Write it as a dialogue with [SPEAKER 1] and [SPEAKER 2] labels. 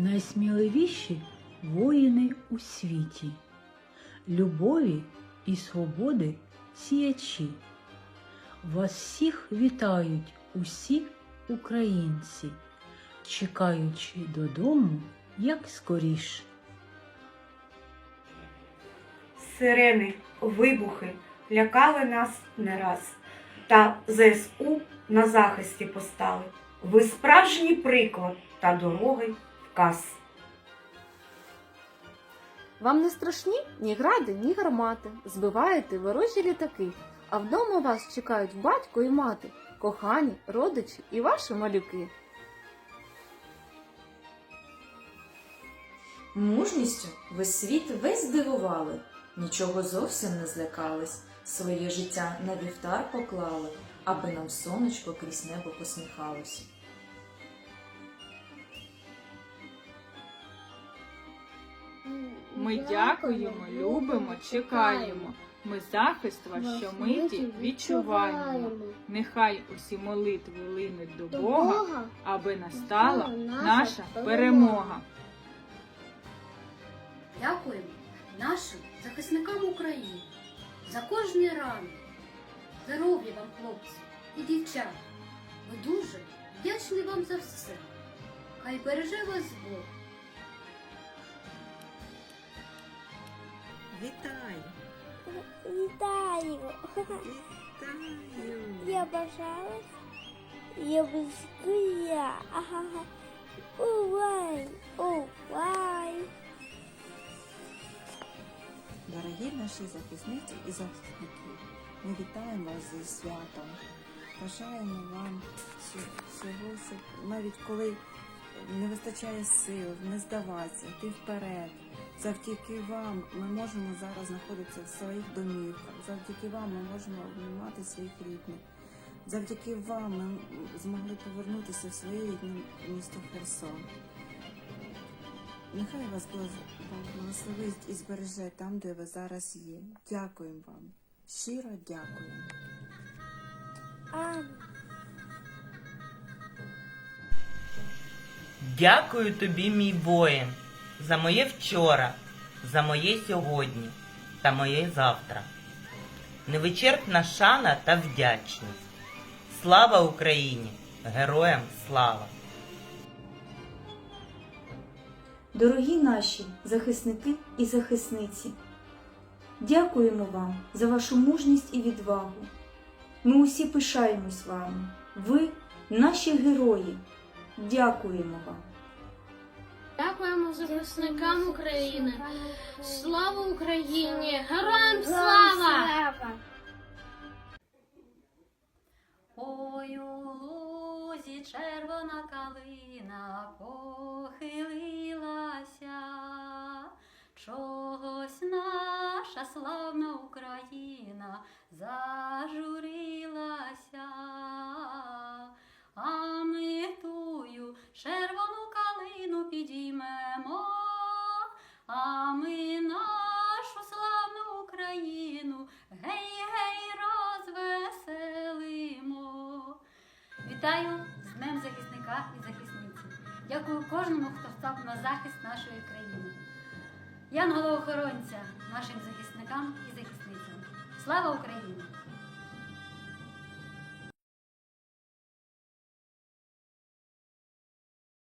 [SPEAKER 1] найсміливіші воїни у світі, любові і свободи сіячі. Вас всіх вітають усі українці, чекаючи додому як скоріш.
[SPEAKER 2] Сирени, вибухи лякали нас не раз, та ЗСУ на захисті постали. Ви справжній приклад та дорогий вказ.
[SPEAKER 3] Вам не страшні ні гради, ні гармати. Збиваєте ворожі літаки, а вдома вас чекають батько і мати, кохані, родичі і ваші малюки.
[SPEAKER 4] Мужністю ви світ весь здивували, нічого зовсім не злякались, своє життя на вівтар поклали, аби нам сонечко крізь небо посміхалось.
[SPEAKER 5] Ми дякуємо, любимо, чекаємо. Ми захист ваш щомиті відчуваємо. Нехай усі молитви линуть до Бога, аби настала наша перемога.
[SPEAKER 6] Дякуємо нашим захисникам України за кожний ранок. Здоров'я вам, хлопці і дівчата. Ми дуже вдячні вам за все. Хай береже вас Бог.
[SPEAKER 7] Вітаю!
[SPEAKER 8] Вітаю!
[SPEAKER 7] Вітаю!
[SPEAKER 8] Я бажала. Я я. Ага. Увай! Увай!
[SPEAKER 7] Дорогі наші захисниці і захисники, ми вітаємо вас зі святом. Бажаємо вам всього, навіть коли не вистачає сил, не здаватися, йти вперед. Завдяки вам ми можемо зараз знаходитися в своїх домівках. Завдяки вам ми можемо обнімати своїх рідних. Завдяки вам ми змогли повернутися в своє рідне місто Херсон. Нехай вас благос- благословить і збереже там, де ви зараз є. Дякуємо вам. Щиро дякуємо.
[SPEAKER 8] А,
[SPEAKER 9] Дякую тобі, мій воїн, за моє вчора, за моє сьогодні та моє завтра. Невичерпна шана та вдячність. Слава Україні! Героям слава!
[SPEAKER 10] Дорогі наші захисники і захисниці, дякуємо вам за вашу мужність і відвагу. Ми усі пишаємось вами. Ви наші герої. Дякуємо вам.
[SPEAKER 6] Захисникам України. Слава Україні! Героям слава! Ой у лузі червона калина похилилася, чогось наша славна Україна зажурилася, Вітаю з Днем захисника і захисниці. Дякую кожному, хто став на захист нашої країни. Я охоронця нашим захисникам і захисницям. Слава Україні!